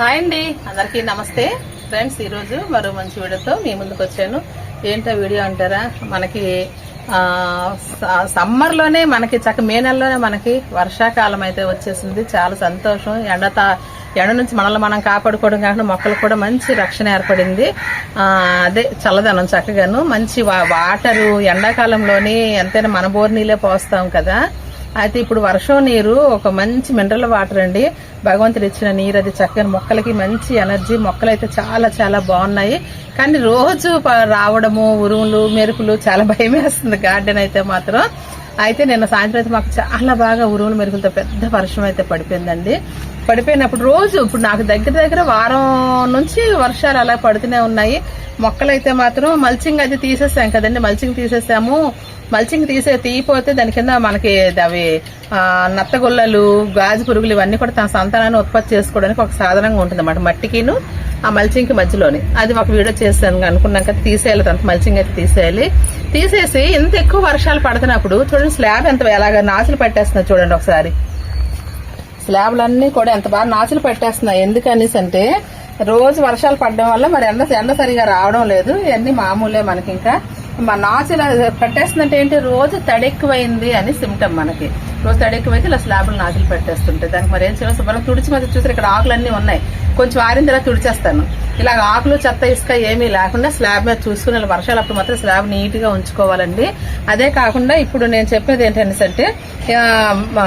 Hi అండి. అందరికీ నమస్తే. ఫ్రెండ్స్ ఈరోజు మరో మంచి వీడియోతో మీ ముందుకు వచ్చాను. ఏంటో వీడియో అంటారా? మనకి స- సమ్మర్లోనే మనకి చక్క మే నెలలోనే మనకి వర్షాకాలం అయితే వచ్చేసింది. చాలా సంతోషం. ఎండ తా- ఎండ నుంచి మనల్ని మనం కాపాడుకోవడం కాకుండా మొక్కలకు కూడా మంచి రక్షణ ఏర్పడింది. అదే చల్లదనం చక్కగాను. మంచి వా- వాటరు ఎండాకాలంలోని ఎంతైనా మన బోర్ నీళ్ళే పోస్తాం కదా. అయితే ఇప్పుడు వర్షం నీరు ఒక మంచి మినరల్ వాటర్ అండి. భగవంతుడు ఇచ్చిన నీరు అది చక్కని మొక్కలకి మంచి ఎనర్జీ. మొక్కలు అయితే చాలా చాలా బాగున్నాయి. కానీ రోజు ప- రావడము ఉరుములు మెరుపులు చాలా భయం వేస్తుంది గార్డెన్ అయితే మాత్రం. అయితే నిన్న సాయంత్రం అయితే మాకు చాలా బాగా ఉరుములు మెరుపులతో పెద్ద వర్షం అయితే పడిపోయిందండి. పడిపోయినప్పుడు రోజు ఇప్పుడు నాకు దగ్గర దగ్గర వారం నుంచి వర్షాలు అలా పడుతూనే ఉన్నాయి. మొక్కలు అయితే మాత్రం మల్చింగ్ అది తీసేసాం కదండి. మల్చింగ్ తీసేసాము. మల్చింగ్ తీసే తీయపోతే దాని కింద మనకి అవి నత్తగుల్లలు గాజు పురుగులు ఇవన్నీ కూడా తన సంతానాన్ని ఉత్పత్తి చేసుకోవడానికి ఒక సాధనంగా ఉంటుంది అన్నమాట మట్టికిను ఆ మల్చింగ్కి మధ్యలోని. అది ఒక వీడియో చేస్తాను అనుకున్నాం కదా తీసేయాలి తనకు మల్చింగ్ అయితే తీసేయాలి. తీసేసి ఇంత ఎక్కువ వర్షాలు పడుతున్నప్పుడు చూడండి స్లాబ్ ఎంత ఎలాగ నాచులు పట్టేస్తున్నా చూడండి ఒకసారి. స్లాబ్లన్నీ కూడా ఎంత బాగా నాచులు పట్టేస్తున్నాయి. ఎందుకనేసి అంటే రోజు వర్షాలు పడడం వల్ల మరి ఎండ ఎండ సరిగా రావడం లేదు. ఇవన్నీ మామూలే మనకి ఇంకా. మా నాచులు పట్టేస్తుందంటే ఏంటి? రోజు తడెక్కువైంది అని సిమ్టమ్ మనకి. రోజు తడెక్కువైతే ఇలా స్లాబ్లు నాచులు పెట్టేస్తుంటాయి దానికి మరి ఏం చేయాలి శుభ్రం తుడిచి మధ్య చూసారు? ఇక్కడ ఆకులన్నీ ఉన్నాయి. కొంచెం ఆరిన తర్వాత తుడిచేస్తాను. ఇలా ఆకులు చెత్త ఇసుక ఏమీ లేకుండా స్లాబ్ మీద చూసుకుని వర్షాలు అప్పుడు మాత్రం స్లాబ్ నీట్గా ఉంచుకోవాలండి. అదే కాకుండా ఇప్పుడు నేను చెప్పేది ఏంటంటే అంటే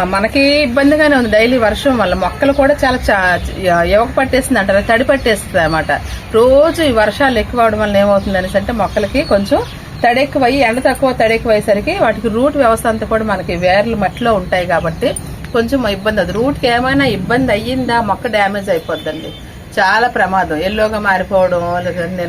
మనకి ఇబ్బందిగానే ఉంది డైలీ వర్షం వల్ల. మొక్కలు కూడా చాలా చా- ఎవక పట్టేసింది అంటారు. తడి పట్టేస్తుంది అనమాట రోజు ఈ వర్షాలు ఎక్కువ అవడం వల్ల ఏమవుతుంది అనేసి అంటే మొక్కలకి కొంచెం తడెక్కువయ్యి ఎండ తక్కువ తడెక్కువయ్యేసరికి అయ్యేసరికి వాటికి రూట్ వ్యవస్థ అంతా కూడా మనకి వేర్లు మట్టిలో ఉంటాయి కాబట్టి కొంచెం ఇబ్బంది అది. రూట్కి ఏమైనా ఇబ్బంది అయ్యిందా మొక్క డ్యామేజ్ అయిపోద్దండి. చాలా ప్రమాదం. ఎల్లోగా మారిపోవడం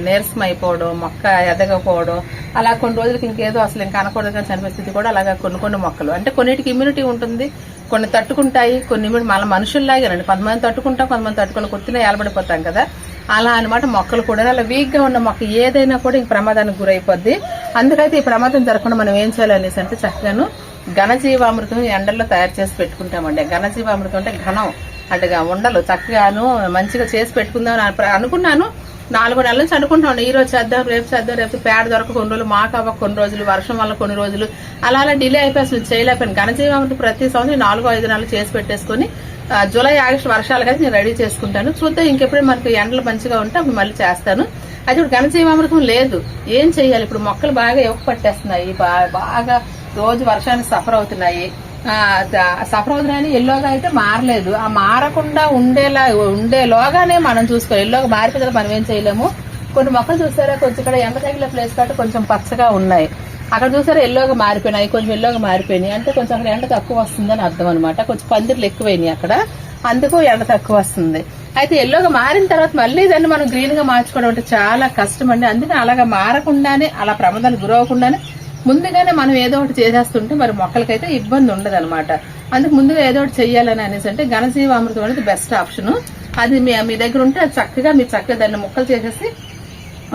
నీరసం అయిపోవడం మొక్క ఎదగకపోవడం అలా కొన్ని రోజులకి ఇంకేదో అసలు ఇంకా అనకూడదు కానీ చనిపోయే స్థితి కూడా అలాగా కొన్ని కొన్ని మొక్కలు. అంటే కొన్నిటికి ఇమ్యూనిటీ ఉంటుంది కొన్ని తట్టుకుంటాయి కొన్ని మళ్ళీ మనుషుల్లాగేనండి. కొంతమంది తట్టుకుంటాం కొంతమంది తట్టుకొని కొత్తిన ఏలబడిపోతాం కదా. అలా అన్నమాట మొక్కలు కూడా. అలా వీక్గా ఉన్న మొక్క ఏదైనా కూడా ఇంక ప్రమాదానికి గురైపోద్ది. అందుకైతే ఈ ప్రమాదం జరగకుండా మనం ఏం చేయాలి అనేసి అంటే చక్కగాను ఘనజీవామృతం ఎండల్లో తయారు చేసి పెట్టుకుంటామండి. ఘనజీవామృతం అంటే ఘనం. అంటే ఉండలు చక్కగాను మంచిగా చేసి పెట్టుకుందాం అని అనుకున్నాను. నాలుగు నెలల నుంచి అనుకుంటున్నాను ఈ రోజు చేద్దాం రేపు చేద్దాం రేపు పేడ దొరక కొన్ని రోజులు మాకు అవ్వ కొన్ని రోజులు వర్షం వల్ల కొన్ని రోజులు. అలా అలా డిలే అయిపోయి అసలు చేయలేకపోయాను. ఘనజీవామృతం ప్రతి సంవత్సరం నాలుగో ఐదు నెలలు చేసి పెట్టేసుకుని జూలై ఆగస్టు వర్షాలు కలిసి నేను రెడీ చేసుకుంటాను. చూద్దాం ఇంకెప్పుడే మనకి ఎండలు మంచిగా ఉంటే అప్పుడు మళ్ళీ చేస్తాను. అది ఇప్పుడు ఘనజీవామృతం లేదు. ఏం చేయాలి? ఇప్పుడు మొక్కలు బాగా ఎవక పట్టేస్తున్నాయి. బాగా రోజు వర్షానికి సఫర్ అవుతున్నాయి. ఆ, అని ఎల్లోగా అయితే మారలేదు. ఆ మారకుండా ఉండేలా ఉండేలోగానే మనం చూసుకోవాలి. ఎల్లోగా మారిపోతే మనం ఏం చేయలేము. కొన్ని మొక్కలు చూసారా? కొంచెం ఇక్కడ ఎండ తగిలే ప్లేస్ కాబట్టి కొంచెం పచ్చగా ఉన్నాయి. అక్కడ చూసారా? ఎల్లోగా మారిపోయినాయి. కొంచెం ఎల్లోగా మారిపోయినాయి. అంటే కొంచెం అక్కడ ఎండ తక్కువ వస్తుందని అర్థం అనమాట కొంచెం పందిర్లు ఎక్కువైనాయి అక్కడ. అందుకు ఎండ తక్కువ వస్తుంది. అయితే ఎల్లోగా మారిన తర్వాత మళ్ళీ దాన్ని మనం గ్రీన్గా మార్చుకోవడం అంటే చాలా కష్టం అండి. అందుకని అలాగా మారకుండానే అలా ప్రమాదాలు గురవకుండానే ముందుగానే మనం ఏదో ఒకటి చేసేస్తుంటే మరి మొక్కలకైతే ఇబ్బంది ఉండదు అనమాట అందుకు ముందుగా ఏదో ఒకటి చెయ్యాలని అనేసి అంటే ఘనజీవామృతం అనేది బెస్ట్ ఆప్షన్ అది మీ మీ దగ్గర ఉంటే అది చక్కగా మీరు చక్కగా దాన్ని ముక్కలు చేసేసి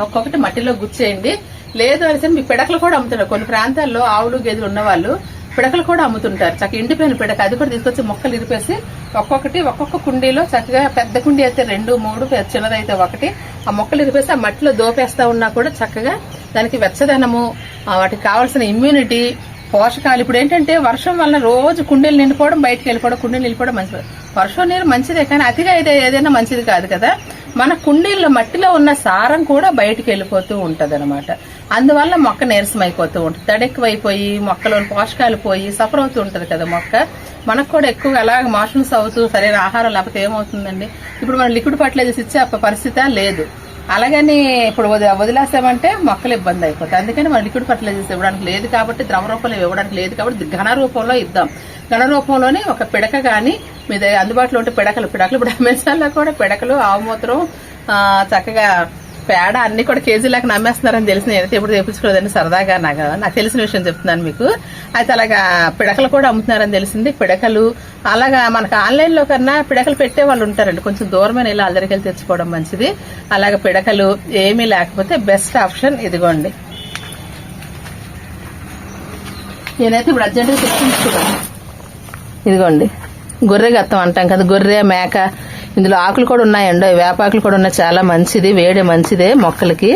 ఒక్కొక్కటి మట్టిలో గుచ్చేయండి. లేదు అనేసి మీ పిడకలు కూడా అమ్ముతున్నారు. కొన్ని ప్రాంతాల్లో ఆవులు గేదెలు ఉన్నవాళ్ళు పిడకలు కూడా అమ్ముతుంటారు. చక్క ఎండిపోయిన పిడక. అది కూడా తీసుకొచ్చి మొక్కలు ఇరిపేసి ఒక్కొక్కటి ఒక్కొక్క కుండీలో చక్కగా పెద్ద కుండీ అయితే రెండు మూడు చిన్నదైతే ఒకటి. ఆ మొక్కలు ఇరిపేసి ఆ మట్టిలో దోపేస్తా ఉన్నా కూడా చక్కగా దానికి వెచ్చదనము వాటికి కావాల్సిన ఇమ్యూనిటీ పోషకాలు. ఇప్పుడు ఏంటంటే వర్షం వల్ల రోజు కుండీలు నిండిపోవడం బయటకు వెళ్ళిపోవడం కుండీలు నిండిపోవడం మంచిది. వర్షం నీరు మంచిదే కానీ అతిగా అయితే ఏదైనా మంచిది కాదు కదా. మన కుండీల్లో మట్టిలో ఉన్న సారం కూడా బయటికి వెళ్ళిపోతూ ఉంటది అందువల్ల మొక్క నీరసం అయిపోతూ ఉంటుంది. తడెక్కువైపోయి మొక్కలోని పోషకాలు పోయి సఫర్ అవుతూ ఉంటుంది కదా మొక్క. మనకు కూడా ఎక్కువగా అలాగ మోషన్స్ అవుతూ సరైన ఆహారం లేకపోతే ఏమవుతుందండి? ఇప్పుడు మనం లిక్విడ్ ఫర్టిలైజర్స్ ఇచ్చే ఆ పరిస్థితి లేదు. అలాగని ఇప్పుడు వది- వదిలేసామంటే మొక్కలు ఇబ్బంది అయిపోతాయి. అందుకని మనం లిక్విడ్ ఫర్టిలైజర్స్ ఇవ్వడానికి లేదు కాబట్టి ద్రవ రూపంలో ఇవ్వడానికి లేదు కాబట్టి ఘన రూపంలో ఇద్దాం. ఘన రూపంలోనే ఒక పిడక కానీ మీ అందుబాటులో ఉంటే పిడకలు పిడకలు ఇప్పుడు అమెజాన్లో కూడా పిడకలు ఆవుమూత్రం చక్కగా పేడ అన్ని కూడా కేజీలకు నమ్మేస్తున్నారని తెలిసిన నేనైతే ఎప్పుడు తెప్పించుకోలేదని సరదాగా నాకు నాకు తెలిసిన విషయం చెప్తున్నాను మీకు. అయితే అలాగా పిడకలు కూడా అమ్ముతున్నారని తెలిసింది. పిడకలు అలాగా మనకు ఆన్లైన్లో కన్నా పిడకలు పెట్టే వాళ్ళు ఉంటారండి. కొంచెం దూరమైన ఇలా వాళ్ళ వెళ్ళి తెచ్చుకోవడం మంచిది. అలాగే పిడకలు ఏమీ లేకపోతే బెస్ట్ ఆప్షన్ ఇదిగోండి. నేనైతే ఇప్పుడు అర్జెంటుగా తెప్పించుకున్నాను ఇదిగోండి. గొర్రె గత్తం అంటాం కదా గొర్రె మేక ఇందులో ఆకులు కూడా ఉన్నాయండి వేపాకులు కూడా ఉన్నాయి. చాలా మంచిది. వేడి మంచిదే మొక్కలకి.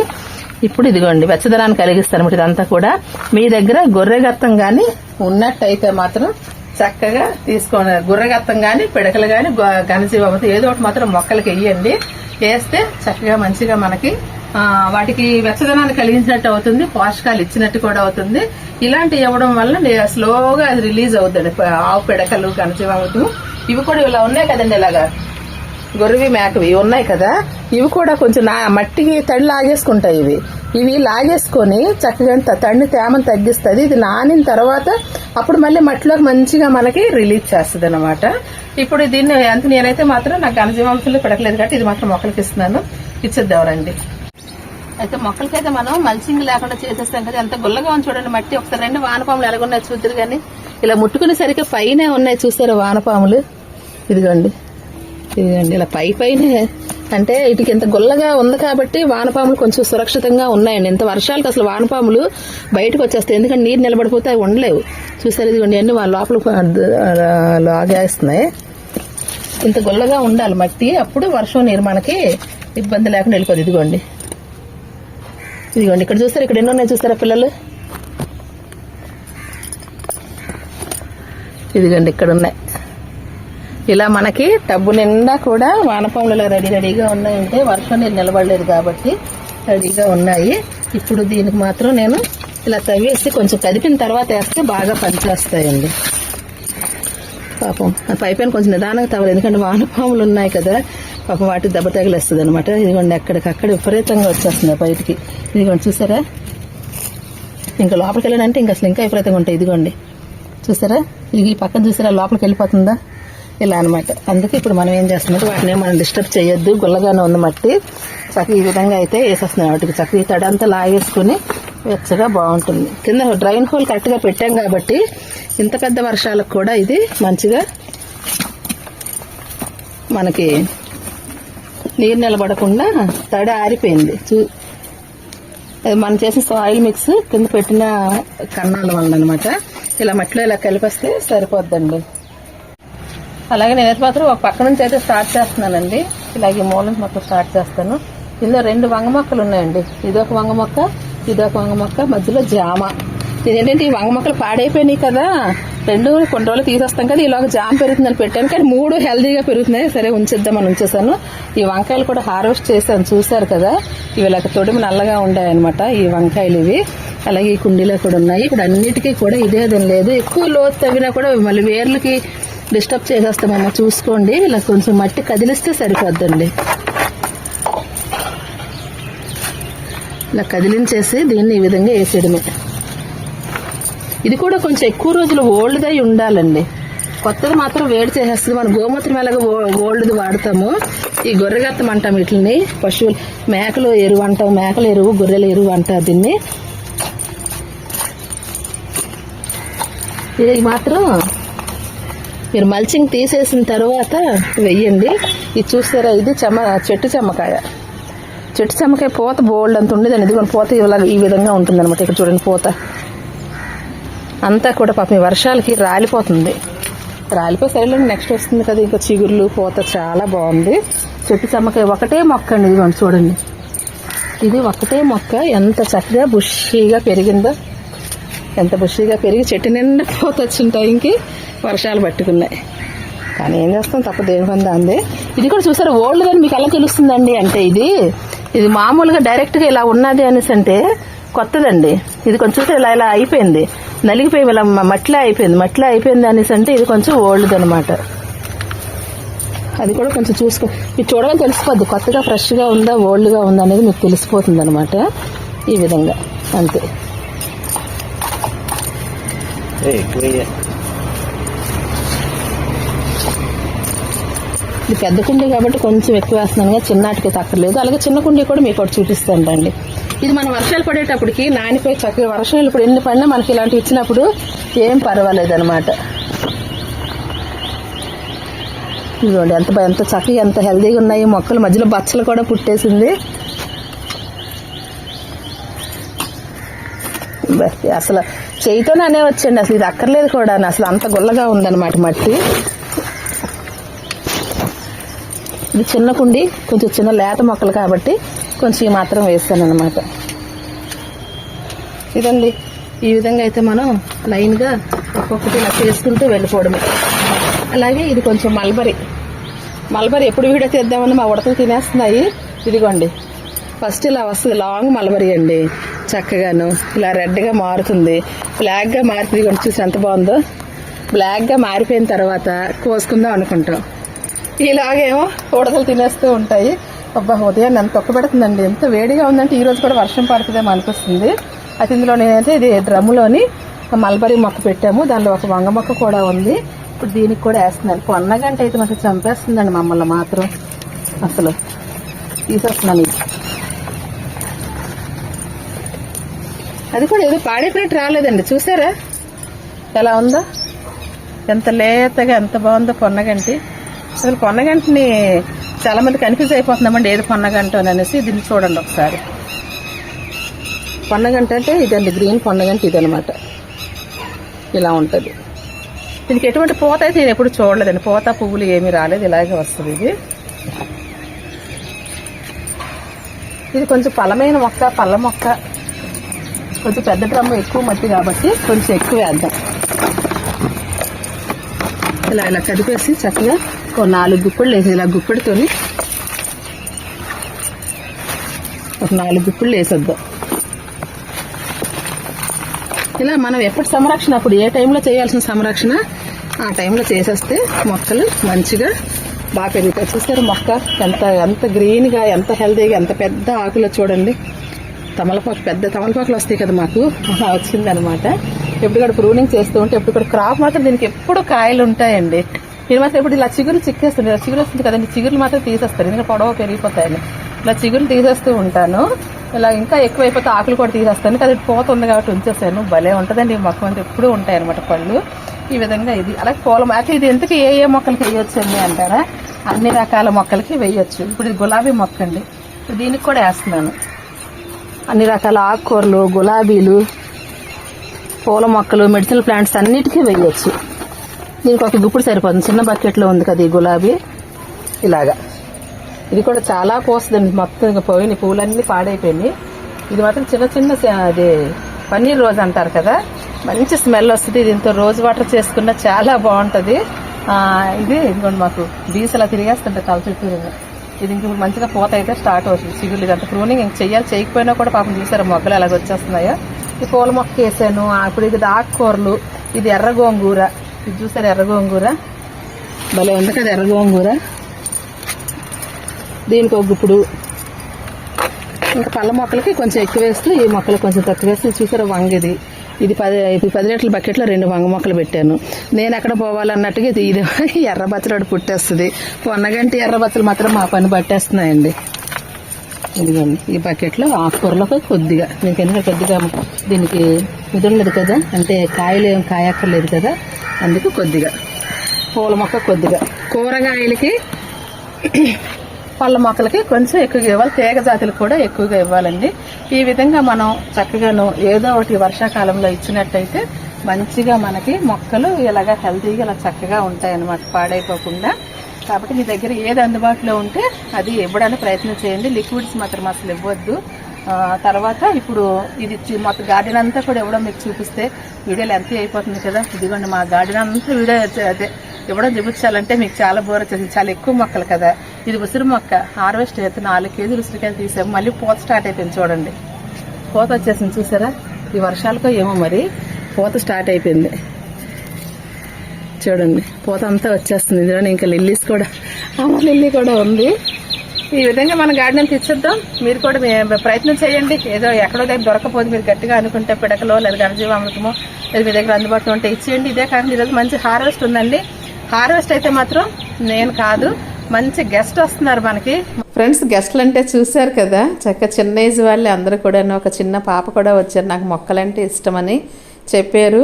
ఇప్పుడు ఇదిగోండి వెచ్చదనాన్ని కలిగిస్తాను ఇదంతా కూడా. మీ దగ్గర గొర్రె గత్తం గాని ఉన్నట్టయితే మాత్రం చక్కగా తీసుకోండి. గొర్రె గత్తం గాని పిడకలు గాని గనజీవమతి ఏదో ఒకటి మాత్రం మొక్కలకి వేయండి. వేస్తే చక్కగా మంచిగా మనకి వాటికి వెచ్చదనాన్ని కలిగించినట్టు అవుతుంది. పోషకాలు ఇచ్చినట్టు కూడా అవుతుంది. ఇలాంటి ఇవ్వడం వల్ల స్లోగా అది రిలీజ్ అవుతుంది ఆవు పిడకలు గనజీవమతి ఇవి కూడా ఇలా ఉన్నాయి కదండి ఇలాగా. గొర్రెవి మేకవి ఇవి ఉన్నాయి కదా. ఇవి కూడా కొంచెం నా మట్టికి తడి లాగేసుకుంటాయి ఇవి. ఇవి లాగేసుకొని చక్కగా తడిని తేమను తగ్గిస్తుంది. ఇది నానిన తర్వాత అప్పుడు మళ్ళీ మట్టిలోకి మంచిగా మనకి రిలీజ్ చేస్తుంది అనమాట ఇప్పుడు దీన్ని ఎంత నేనైతే మాత్రం నాకు ఘనజీవాంశంలో పెడకలేదు కాబట్టి ఇది మాత్రం మొక్కలకి ఇస్తున్నాను. ఇచ్చేద్దామరండి అయితే మొక్కలకైతే మనం మల్చింగ్ లేకుండా చేసేస్తాం కదా. ఎంత గుల్లగా ఉంది చూడండి మట్టి. ఒకసారి రెండు వానపాములు ఎలాగున్నాయి చూద్దరు కానీ ఇలా ముట్టుకునేసరికి పైనే ఉన్నాయి చూసారు వానపాములు? ఇదిగోండి. ఇదిగోండి ఇలా పై పైనే అంటే ఇటుకి ఇంత గుల్లగా ఉంది కాబట్టి వానపాములు కొంచెం సురక్షితంగా ఉన్నాయండి. ఇంత వర్షాలకు అసలు వానపాములు బయటకు వచ్చేస్తాయి. ఎందుకంటే నీరు నిలబడిపోతే అవి ఉండలేవు. చూసారు ఇదిగోండి అన్ని వాళ్ళ లోపల లాగేస్తున్నాయి. ఇంత గుల్లగా ఉండాలి మట్టి అప్పుడు వర్షం నీరు మనకి ఇబ్బంది లేకుండా వెళ్ళిపోతుంది ఇదిగోండి. ఇదిగోండి ఇక్కడ చూస్తారు ఇక్కడ ఎన్ని ఉన్నాయి చూస్తారా పిల్లలు? ఇదిగోండి ఇక్కడ ఉన్నాయి. ఇలా మనకి టబ్బు నిండా కూడా వానపాములలో రెడీ రెడీగా ఉన్నాయంటే వర్షం నీరు నిలబడలేదు కాబట్టి రెడీగా ఉన్నాయి. ఇప్పుడు దీనికి మాత్రం నేను ఇలా తవ్వేసి కొంచెం కదిపిన తర్వాత వేస్తే బాగా పనిచేస్తాయండి. పాపం ఆ పైపైన కొంచెం నిదానంగా తవ్వాలి ఎందుకంటే వానపాములు ఉన్నాయి కదా పాపం వాటికి దెబ్బ తగిలేస్తుంది అనమాట ఇదిగోండి ఎక్కడికక్కడ విపరీతంగా వచ్చేస్తుంది బయటికి ఇదిగోండి చూసారా? ఇంకా లోపలికి వెళ్ళాలంటే ఇంకా అసలు ఇంకా విపరీతంగా ఉంటాయి. ఇదిగోండి చూసారా? ఇది పక్కన చూసారా? లోపలికి వెళ్ళిపోతుందా? ఇలా అనమాట అందుకే ఇప్పుడు మనం ఏం చేస్తున్నాం? వాటిని మనం డిస్టర్బ్ చేయొద్దు. గుల్లగానే ఉంది మట్టి. చక్కగా ఈ విధంగా అయితే వేసేస్తున్నాం. వాటికి చక్కగా తడంతా లాగేసుకుని వెచ్చగా బాగుంటుంది. కింద డ్రైన్ హోల్ కరెక్ట్గా పెట్టాం కాబట్టి ఇంత పెద్ద వర్షాలకు కూడా ఇది మంచిగా మనకి నీరు నిలబడకుండా తడి ఆరిపోయింది. చూ అది మనం చేసిన సాయిల్ మిక్స్ కింద పెట్టిన కన్నాల వల్ల అనమాట ఇలా మట్టిలో ఇలా కలిపేస్తే సరిపోద్దండి. అలాగే నేనైతే మాత్రం ఒక పక్క నుంచి అయితే స్టార్ట్ చేస్తున్నానండి. ఇలాగే మూలం నుంచి మొత్తం స్టార్ట్ చేస్తాను. ఇందులో రెండు వంగ మొక్కలు ఉన్నాయండి. ఇదొక వంగ మొక్క ఇదొక వంగ మొక్క మధ్యలో జామ. ఇదేంటంటే ఈ వంగ మొక్కలు పాడైపోయినాయి కదా. రెండు కొన్ని రోజులు తీసేస్తాం కదా ఇలాగ జామ పెరుగుతుందని పెట్టాను. కానీ మూడు హెల్దీగా పెరుగుతున్నాయి. సరే ఉంచేద్దామని ఉంచేసాను ఈ వంకాయలు కూడా హార్వెస్ట్ చేశాను. చూశారు కదా. ఇవి ఇలా తొడిమి నల్లగా ఉన్నాయన్నమాట ఈ వంకాయలు ఇవి. అలాగే ఈ కుండీలో కూడా ఉన్నాయి. ఇప్పుడు అన్నిటికీ కూడా ఇదేదని లేదు. ఎక్కువ లోతు తవ్వినా కూడా మళ్ళీ వేర్లకి డిస్టర్బ్ చేసేస్తామమ్మా చూసుకోండి. ఇలా కొంచెం మట్టి కదిలిస్తే సరిపోద్దండి. ఇలా కదిలించేసి దీన్ని ఈ విధంగా వేసేయడమే. ఇది కూడా కొంచెం ఎక్కువ రోజులు ఓల్డ్దై ఉండాలండి. కొత్తది మాత్రం వేడి చేసేస్తుంది. మనం గోమూత్రం ఎలాగ ఓల్డ్ది వాడతాము ఈ గొర్రెగత్తం అంటాం వీటిని పశువులు మేకలు ఎరువు అంటాం. మేకల ఎరువు గొర్రెల ఎరువు అంటారు దీన్ని. ఇది మాత్రం మీరు మల్చింగ్ తీసేసిన తర్వాత వెయ్యండి. ఇది చూస్తారా? ఇది చెమ్మ చెట్టు చెమ్మకాయ. చెట్టు చెమ్మకాయ పూత బోల్డ్ అంత ఉండేదండి ఇది పూత ఇలా ఈ విధంగా ఉంటుంది అనమాట ఇక్కడ చూడండి పూత. అంతా కూడా పాపం వర్షాలకి రాలిపోతుంది. రాలిపోయి సరేలేండి నెక్స్ట్ వస్తుంది కదా ఇంకా చిగుర్లు పూత చాలా బాగుంది. చెట్టు చెమ్మకాయ ఒకటే మొక్క అండి ఇదిగోండి చూడండి. ఇది ఒకటే మొక్క ఎంత చక్కగా బుషీగా పెరిగిందో. ఎంత బుషీగా పెరిగి చెట్టు నిండా పూత వచ్చిన టైంకి వర్షాలు పట్టుకున్నాయి. కానీ ఏం చేస్తాం? తప్ప దేని అంది. ఇది కూడా చూసారు? ఓల్డ్ అని మీకు ఎలా తెలుస్తుందండి అంటే ఇది? ఇది మామూలుగా డైరెక్ట్గా ఇలా ఉన్నది అనేసి అంటే కొత్తదండి. ఇది కొంచెం చూస్తే ఇలా ఇలా అయిపోయింది. నలిగిపోయి ఇలా మ- మట్టిలో అయిపోయింది. మట్టిలో అయిపోయింది అనేసి అంటే ఇది కొంచెం ఓల్డ్ అనమాట అది కూడా కొంచెం చూసుకో ఇది చూడగానే తెలిసిపోద్ది. కొత్తగా ఫ్రెష్గా ఉందా ఓల్డ్గా ఉందా అనేది మీకు తెలిసిపోతుంది అనమాట ఈ విధంగా. అంతే. ఇది పెద్ద కుండీ కాబట్టి కొంచెం ఎక్కువ వేస్తున్నాను చిన్నటికి తక్కర్లేదు. అలాగే చిన్న కుండీ కూడా మీకు ఒకటి చూపిస్తాను రండి ఇది మన వర్షాలు పడేటప్పటికి నానిపోయి చక్కగా వర్షాలు ఇప్పుడు ఎన్ని పడినా మనకి ఇలాంటివి ఇచ్చినప్పుడు ఏం పర్వాలేదు అనమాట ఇదిగోండి ఎంత ఎంత చక్కగా ఎంత హెల్దీగా ఉన్నాయి. మొక్కలు మధ్యలో బచ్చలు కూడా పుట్టేసింది. బస్ అసలు చేయితోనే అనే వచ్చండి అసలు ఇది అక్కర్లేదు కూడా అసలు అంత గుల్లగా ఉందన్నమాట మట్టి. ఇది చిన్న కుండి కొంచెం చిన్న లేత మొక్కలు కాబట్టి కొంచెం ఈ మాత్రం వేస్తాను అనమాట ఇదండి. ఈ విధంగా అయితే మనం లైన్గా ఒక్కొక్కటి ఇలా చేసుకుంటూ వెళ్ళిపోవడమే. అలాగే ఇది కొంచెం మల్బరీ. మల్బరీ ఎప్పుడు వీడియో తీద్దామని మా ఉడతలు తినేస్తున్నాయి. ఇదిగోండి. ఫస్ట్ ఇలా వస్తుంది. లాంగ్ మల్బరీ అండి. చక్కగాను. ఇలా రెడ్గా మారుతుంది. బ్లాక్గా మారుతుంది ఇదిగోండి చూసి ఎంత బాగుందో. బ్లాక్గా మారిపోయిన తర్వాత కోసుకుందాం అనుకుంటాం. ఇలాగేమో ఉడతలు తినేస్తూ ఉంటాయి. అబ్బా ఉదయం ఎంత తొక్క పెడుతుందండి. ఎంత వేడిగా ఉందంటే ఈరోజు కూడా వర్షం పడుతుందేమో అనిపిస్తుంది. అయితే ఇందులో నేనైతే ఇది డ్రమ్ములోని మల్బరీ మొక్క పెట్టాము. దానిలో ఒక వంగ మొక్క కూడా ఉంది. ఇప్పుడు దీనికి కూడా వేస్తున్నాను. కొన్నగంట అయితే మాకు చంపేస్తుందండి మమ్మల్ని మాత్రం. అసలు తీసేస్తున్నాను ఇది. అది కూడా ఏదో పాడైపోయినట్టు రాలేదండి. చూసారా? ఎలా ఉందో? ఎంత లేతగా ఎంత బాగుందో పొన్నగంటి. అసలు పొన్నగంటిని చాలా మంది కన్ఫ్యూజ్ అయిపోతున్నామండి ఏది పొన్నగంట అని అనేసి దీన్ని చూడండి ఒకసారి. పొన్నగంట అంటే ఇదండి గ్రీన్ పొన్నగంట ఇదనమాట ఇలా ఉంటుంది. దీనికి ఎటువంటి పూత అయితే నేను ఎప్పుడు చూడలేదండి. పూత పువ్వులు ఏమీ రాలేదు ఇలాగే వస్తుంది ఇది. ఇది కొంచెం పలమైన మొక్క పళ్ళ మొక్క. కొంచెం పెద్ద డ్రమ్ము ఎక్కువ మట్టి కాబట్టి కొంచెం ఎక్కువ వేద్దాం. ఇలా ఇలా కదిపేసి చక్కగా ఒక నాలుగు గుప్పిళ్ళు వేసి ఇలా గుప్పిడితో ఒక నాలుగు గుప్పిళ్ళు వేసేద్దాం ఇలా మనం ఎప్పటి సంరక్షణ అప్పుడు ఏ టైంలో చేయాల్సిన సంరక్షణ? ఆ టైంలో చేసేస్తే మొక్కలు మంచిగా బాగా పెరుగుతాయి. చూస్తారు మొక్క? ఎంత ఎంత గ్రీన్గా ఎంత హెల్తీగా ఎంత పెద్ద ఆకులో చూడండి. తమలపాకు పెద్ద తమలపాకులు వస్తాయి కదా మాకు. అలా వచ్చిందనమాట ఎప్పుడు కూడా ప్రూనింగ్ చేస్తూ ఉంటే ఎప్పుడు కూడా క్రాప్ మాత్రం దీనికి ఎప్పుడు కాయలు ఉంటాయండి. నేను మాత్రం ఇప్పుడు ఇలా చిగురు చిక్కేస్తుంది ఇలా చిగురు వస్తుంది కదండి చిగురులు మాత్రం తీసేస్తారు. ఎందుకంటే పొడవ పెరిగిపోతాయని ఇలా చిగురు తీసేస్తూ ఉంటాను. ఇలా ఇంకా ఎక్కువైపోతే ఆకులు కూడా తీసేస్తాను. కదా పోత ఉంది కాబట్టి ఉంచేసాను. భలే ఉంటుందండి ఈ మొక్క అంతా ఎప్పుడూ ఉంటాయి అనమాట పళ్ళు. ఈ విధంగా ఇది. అలాగే పూల అయితే ఇది ఎందుకు ఏ ఏ మొక్కలకి వేయొచ్చు అండి అంటారా? అన్ని రకాల మొక్కలకి వేయొచ్చు. ఇప్పుడు ఇది గులాబీ మొక్క అండి దీనికి కూడా వేస్తున్నాను. అన్ని రకాల ఆకుకూరలు గులాబీలు పూల మొక్కలు మెడిసినల్ ప్లాంట్స్ అన్నిటికీ వేయచ్చు దీనికి ఒక గుప్పుడు సరిపోతుంది. చిన్న బకెట్లో ఉంది కదా ఈ గులాబీ. ఇలాగా. ఇది కూడా చాలా కోస్తుందండి. మొత్తం ఇంకా పోయినాయి పూలన్నీ పాడైపోయినాయి. ఇది మాత్రం చిన్న చిన్న అది పన్నీర్ రోజు అంటారు కదా. మంచి స్మెల్ వస్తుంది. దీంతో రోజు వాటర్ చేసుకున్న చాలా బాగుంటుంది. ఇది ఇదిగోండి మాకు బీస్ అలా తిరిగేస్తుంటాయి తల చుట్టూ ఇది ఇంక ఇప్పుడు మంచిగా పూత అయితే స్టార్ట్ అవుతుంది. చిగుళ్ళు ఇదంతా ప్రూనింగ్ ఇంక చెయ్యాలి. చేయకపోయినా కూడా పాపం చూసారు మొగ్గలు ఎలాగ వచ్చేస్తున్నాయో? ఈ పూల మొక్క వేసాను. ఆ, ఇప్పుడు ఇది ఆకుకూరలు ఇది ఎర్ర గోంగూర. ఇది చూసారు ఎర్ర గోంగూర? భలే ఉంది కదా ఎర్ర గోంగూర. దీనికి ఒక గుప్పుడు ఇంకా పళ్ళ మొక్కలకి కొంచెం ఎక్కువ వేస్తూ ఈ మొక్కలు కొంచెం తక్కువ వేస్తూ. చూసారు వంగది ఇది పది ఇది పది లీటర్ల బకెట్లో రెండు వంగ మొక్కలు పెట్టాను. నేను ఎక్కడ పోవాలన్నట్టుగా ఇది ఇది ఎర్ర బచ్చలాడు పుట్టేస్తుంది. పొన్నగంటి ఎర్ర బచ్చలు మాత్రం మా పని పట్టేస్తున్నాయండి. ఇదిగోండి ఈ బకెట్లో ఆకుకూరలకు కొద్దిగా. మీకు ఎందుకంటే కొద్దిగా దీనికి కుదరలేదు కదా అంటే కాయలు ఏం కాయక్కర్లేదు కదా అందుకు కొద్దిగా. పూల మొక్క కొద్దిగా. కూరగాయలకి పళ్ళ మొక్కలకి కొంచెం ఎక్కువగా ఇవ్వాలి. తీగ జాతులు కూడా ఎక్కువగా ఇవ్వాలండి. ఈ విధంగా మనం చక్కగాను ఏదో ఒకటి వర్షాకాలంలో ఇచ్చినట్టయితే మంచిగా మనకి మొక్కలు ఇలాగా హెల్తీగా ఇలా చక్కగా ఉంటాయి అన్నమాట పాడైపోకుండా. కాబట్టి మీ దగ్గర ఏది అందుబాటులో ఉంటే అది ఇవ్వడానికి ప్రయత్నం చేయండి. లిక్విడ్స్ మాత్రం అసలు ఇవ్వద్దు. ఆ, తర్వాత ఇప్పుడు ఇది మొత్తం గార్డెన్ అంతా కూడా ఇవ్వడం మీకు చూపిస్తే వీడియోలు ఎంత అయిపోతుంది కదా. ఇదిగోండి మా గార్డెన్ అంతా వీడియో అదే. ఇవ్వడం చూపించాలంటే మీకు చాలా బోర్ వచ్చేసింది. చాలా ఎక్కువ మొక్కలు కదా. ఇది ఉసిరి మొక్క. హార్వెస్ట్ అయితే నాలుగు కేజీలు ఉసిరికాయలు తీసాము. మళ్ళీ పూత స్టార్ట్ అయిపోయింది చూడండి. పూత వచ్చేసింది చూసారా? ఈ వర్షాలకో ఏమో మరి పూత స్టార్ట్ అయిపోయింది. చూడండి పూత అంతా వచ్చేస్తుంది. ఇందులో ఇంకా లిల్లీస్ కూడా అమ్మ లిల్లీ కూడా ఉంది. ఈ విధంగా మన గార్డెన్ తెచ్చిద్దాం మీరు కూడా ప్రయత్నం చేయండి. ఏదో ఎక్కడో దగ్గర దొరకపోదు మీరు గట్టిగా అనుకుంటే పిడకలో లేదా ఘనజీవామృతమో లేదా మీ దగ్గర అందుబాటులో ఉంటే ఇచ్చేయండి. ఇదే కాకుండా ఈరోజు మంచి హార్వెస్ట్ ఉందండి. హార్వెస్ట్ అయితే మాత్రం నేను కాదు మంచి గెస్ట్ వస్తున్నారు మనకి. ఫ్రెండ్స్ గెస్ట్లు అంటే చూశారు కదా చక్క చిన్న ఏజ్ వాళ్ళే అందరూ కూడా ఒక చిన్న పాప కూడా వచ్చారు నాకు మొక్కలంటే ఇష్టమని. చెప్పారు.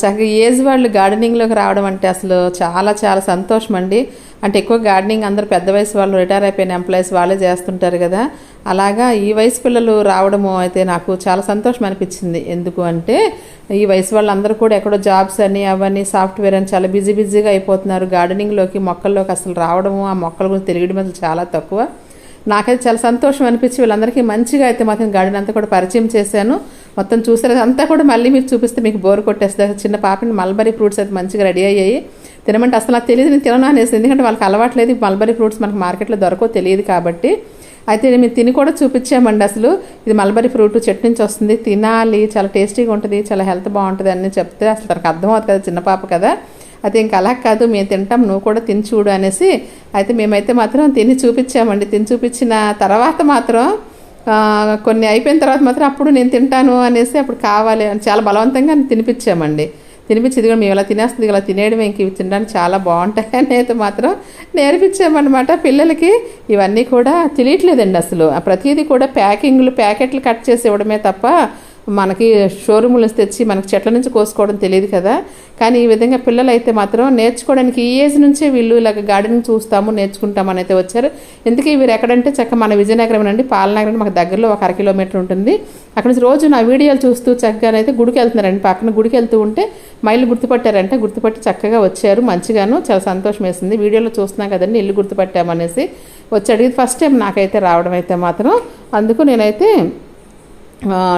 చక్కగా ఏజ్ వాళ్ళు గార్డెనింగ్లోకి రావడం అంటే అసలు చాలా చాలా సంతోషం అండి అంటే ఎక్కువ గార్డెనింగ్ అందరూ పెద్ద వయసు వాళ్ళు రిటైర్ అయిపోయిన ఎంప్లాయీస్ వాళ్ళే చేస్తుంటారు కదా. అలాగా ఈ వయసు పిల్లలు రావడము అయితే నాకు చాలా సంతోషం అనిపించింది. ఎందుకు అంటే ఈ వయసు వాళ్ళందరూ కూడా ఎక్కడో జాబ్స్ అని అవన్నీ సాఫ్ట్వేర్ అని చాలా బిజీ బిజీగా అయిపోతున్నారు. గార్డెనింగ్లోకి మొక్కల్లోకి అసలు రావడము ఆ మొక్కల గురించి తెలియడం అసలు చాలా తక్కువ. నాకైతే చాలా సంతోషం అనిపించి వీళ్ళందరికీ మంచిగా అయితే మాత్రం గార్డెన్ అంతా కూడా పరిచయం చేశాను. మొత్తం చూసారు అంతా కూడా మళ్ళీ మీకు చూపిస్తే మీకు బోర్ కొట్టేస్తుంది. చిన్న పాపని మల్బరీ ఫ్రూట్స్ అయితే మంచిగా రెడీ అయ్యాయి. తినమంటే అసలు నాకు తెలియదు నేను తినను అనేసి ఎందుకంటే వాళ్ళకి అలవాట్లేదు మల్బరీ ఫ్రూట్స్ మనకు మార్కెట్లో దొరకో తెలియదు కాబట్టి. అయితే మేము తిని కూడా చూపించామండి అసలు. ఇది మల్బరీ ఫ్రూట్ చెట్టు నుంచి వస్తుంది. తినాలి చాలా టేస్టీగా ఉంటుంది చాలా హెల్త్ బాగుంటుంది అని చెప్తే అసలు తనకు అర్థమవుతుంది కదా చిన్న పాప కదా. అయితే ఇంకా అలా కాదు మేము తింటాం నువ్వు కూడా తిని చూడు అనేసి అయితే మేమైతే మాత్రం తిని చూపించామండి. తిని చూపించిన తర్వాత మాత్రం కొన్ని అయిపోయిన తర్వాత మాత్రం అప్పుడు నేను తింటాను అనేసి అప్పుడు కావాలి అని చాలా బలవంతంగా తినిపించామండి. తినిపించి ఇది కూడా మేము ఇలా తినేస్తుంది ఇలా తినేయడం ఇంక ఇవి తినడానికి చాలా బాగుంటాయి అనేది మాత్రం నేర్పించామన్నమాట పిల్లలకి. ఇవన్నీ కూడా తెలియట్లేదండి అసలు. ఆ ప్రతిదీ కూడా ప్యాకింగ్లు ప్యాకెట్లు కట్ చేసి ఇవ్వడమే తప్ప మనకి షోరూములు తెచ్చి మనకి చెట్ల నుంచి కోసుకోవడం తెలియదు కదా. కానీ ఈ విధంగా పిల్లలు అయితే మాత్రం నేర్చుకోవడానికి ఈ ఏజ్ నుంచే వీళ్ళు ఇలాగ గార్డెనింగ్ చూస్తాము నేర్చుకుంటామని అయితే వచ్చారు. ఎందుకు వీరు ఎక్కడంటే చక్క మన విజయనగరం నుండి పాలనగరం మాకు దగ్గరలో ఒక అర కిలోమీటర్ ఉంటుంది. అక్కడ నుంచి రోజు నా వీడియోలు చూస్తూ చక్కగానైతే గుడికి వెళ్తున్నారండి. పక్కన గుడికి వెళ్తూ ఉంటే మైళ్ళు గుర్తుపట్టారంటే. గుర్తుపట్టి చక్కగా వచ్చారు. మంచిగాను చాలా సంతోషం వేసింది. వీడియోలో చూస్తున్నాం కదండి ఇల్లు గుర్తుపట్టామనేసి వచ్చి అడిగింది. ఫస్ట్ టైం నాకైతే రావడం అయితే మాత్రం. అందుకు నేనైతే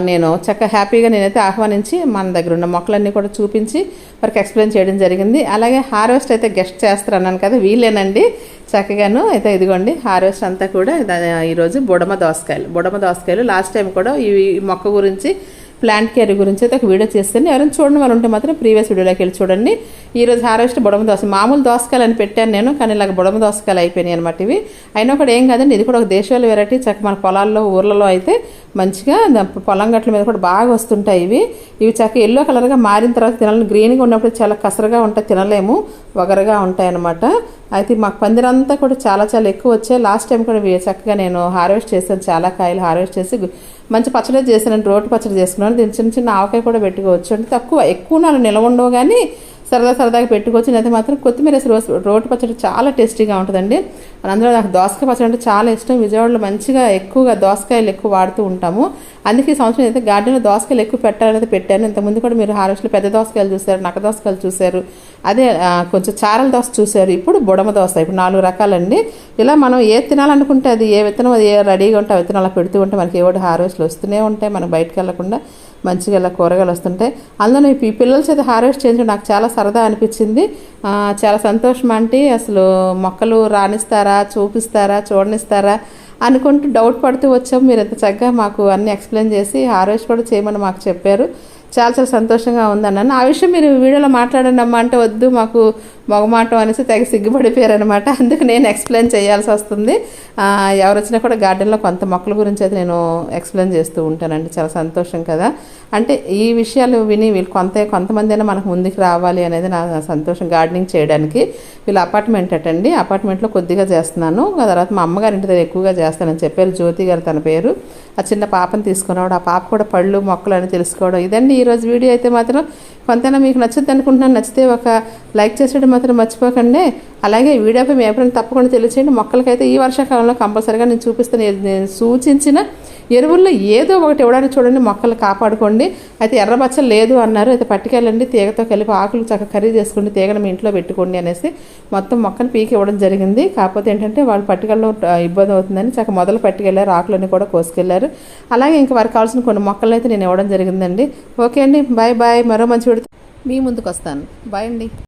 నేను చక్క హ్యాపీగా నేనైతే ఆహ్వానించి మన దగ్గర ఉన్న మొక్కలన్నీ కూడా చూపించి వారికి ఎక్స్ప్లెయిన్ చేయడం జరిగింది. అలాగే హార్వెస్ట్ అయితే గెస్ట్ చేస్తారన్నాను కదా వీలేనండి. చక్కగాను అయితే ఇదిగోండి హార్వెస్ట్ అంతా కూడా ఈరోజు బుడమ దోసకాయలు. బుడమ దోసకాయలు లాస్ట్ టైం కూడా ఈ మొక్క గురించి ప్లాంట్ కేర్ గురించి అయితే ఒక వీడియో చేస్తాను. ఎవరైనా చూడని వాళ్ళు ఉంటే మాత్రం ప్రీవియస్ వీడియోలోకి వెళ్ళి చూడండి. ఈ రోజు హార్వెస్ట్ బుడమ దోస మామూలు దోసకాయలు అని పెట్టాను నేను కానీ ఇలాగ బుడమ దోసకాయలు అయిపోయినాయి అనమాట ఇవి. అయినా కూడా ఏం కాదండి ఇది కూడా ఒక దేశవాళీ వెరైటీ చక్క మన పొలాల్లో ఊర్లలో అయితే మంచిగా పొలం గట్ల మీద కూడా బాగా వస్తుంటాయి ఇవి. ఇవి చక్క ఎల్లో కలర్గా మారిన తర్వాత తినాలని గ్రీన్గా ఉన్నప్పుడు చాలా కసరగా ఉంటాయి తినలేము. వగరగా ఉంటాయి అనమాట అయితే మాకు పందిరంతా కూడా చాలా చాలా ఎక్కువ వచ్చాయి లాస్ట్ టైం కూడా చక్కగా నేను హార్వెస్ట్ చేశాను. చాలా కాయలు హార్వెస్ట్ చేసి మంచి పచ్చడి చేశాను. రోటి పచ్చడి చేసుకున్నాను. దీని చిన్న చిన్న ఆవకాయ కూడా పెట్టుకోవచ్చు. అంటే తక్కువ ఎక్కువ నాలుగు నిలవ ఉండవు కానీ సరదా సరదాగా పెట్టుకోవచ్చు. అయితే మాత్రం కొత్తిమీర వేసి రోస్ రోటి పచ్చడి చాలా టేస్టీగా ఉంటుందండి. అందులో నాకు దోసకాయ పచ్చడి అంటే చాలా ఇష్టం. విజయవాడలో మంచిగా ఎక్కువగా దోసకాయలు ఎక్కువ వాడుతూ ఉంటాము. అందుకే ఈ సంవత్సరం అయితే గార్డెన్లో దోసకాయలు ఎక్కువ పెట్టాలనేది పెట్టాను. ఇంతకుముందు కూడా మీరు హార్వెస్ట్లో పెద్ద దోసకాయలు చూశారు నక్క దోసకాయలు చూశారు అదే కొంచెం చారల దోస చూశారు ఇప్పుడు బుడమ దోస ఇప్పుడు నాలుగు రకాలండి. ఇలా మనం ఏ తినాలనుకుంటే అది ఏ విత్తనం అది ఏ రెడీగా ఉంటే ఆ విత్తనాలు పెడుతూ ఉంటే మనకి ఏవో హార్వెస్ట్లు వస్తూనే ఉంటాయి. మనం బయటకు వెళ్ళకుండా మంచిగా ఇలా కూరగాయలు వస్తుంటాయి అందులో ఈ పిల్లల చేత హార్వెస్ట్ చేయించడం నాకు చాలా సరదా అనిపించింది. చాలా సంతోషం అంటే అసలు మొక్కలు రాణిస్తారా చూపిస్తారా చూడనిస్తారా అనుకుంటూ డౌట్ పడుతూ వచ్చాము మీరు ఎంత చక్కగా మాకు అన్ని ఎక్స్ప్లెయిన్ చేసి హార్వెస్ట్ కూడా చేయమని మాకు చెప్పారు. చాలా చాలా సంతోషంగా ఉందన్నాను. ఆ విషయం మీరు వీడియోలో మాట్లాడండి అమ్మా అంటే వద్దు మాకు మొగమాటం అనేసి తెగ సిగ్గుపడిపోయారనమాట అందుకు నేను ఎక్స్ప్లెయిన్ చేయాల్సి వస్తుంది. ఎవరు వచ్చినా కూడా గార్డెన్లో కొంత మొక్కల గురించి అయితే నేను ఎక్స్ప్లెయిన్ చేస్తూ ఉంటానండి. చాలా సంతోషం కదా. అంటే ఈ విషయాలు విని వీళ్ళు కొంత కొంతమంది అయినా మనకు ముందుకు రావాలి అనేది నా సంతోషం గార్డెనింగ్ చేయడానికి వీళ్ళు అపార్ట్మెంట్ అటండి అపార్ట్మెంట్లో కొద్దిగా చేస్తున్నాను. ఆ తర్వాత మా అమ్మగారి ఇంటి దగ్గర ఎక్కువగా చేస్తానని చెప్పారు. జ్యోతి గారు తన పేరు. ఆ చిన్న పాపని తీసుకున్నాడు. ఆ పాప కూడా పళ్ళు మొక్కలు అని తెలుసుకోవడం ఇదండి ఈరోజు వీడియో అయితే మాత్రం. కొంతైనా మీకు నచ్చుద్ది అనుకుంటున్నాను. నచ్చితే ఒక లైక్ చేసేటప్పుడు మాత్రం మర్చిపోకండి. అలాగే వీడియోపై మీ అభిప్రాయం తప్పకుండా తెలియచేయండి. మొక్కలకైతే ఈ వర్షాకాలంలో కంపల్సరిగా నేను చూపిస్తాను నేను- సూచించిన ఎరువుల్లో ఏదో ఒకటి ఇవ్వడానికి చూడండి మొక్కలు కాపాడుకోండి. అయితే ఎర్రబచ్చలు లేదు అన్నారు అయితే పట్టుకెళ్ళండి తీగతో కలిపి ఆకులు చక్కగా కర్రీ చేసుకోండి తీగను మీ ఇంట్లో పెట్టుకోండి అనేసి మొత్తం మొక్కను పీకి ఇవ్వడం జరిగింది. కాకపోతే ఏంటంటే వాళ్ళు పట్టుకెళ్ళడం ఇబ్బంది అవుతుందని చక్కగా మొదలు పట్టుకెళ్ళారు ఆకులన్నీ కూడా కోసుకెళ్ళారు. అలాగే ఇంకా వారికి కావాల్సిన కొన్ని మొక్కలను అయితే నేను ఇవ్వడం జరిగిందండి. ఓకే అండి బాయ్ బాయ్ మరో మంచి విడితే మీ ముందుకు వస్తాను. బాయ్ అండి.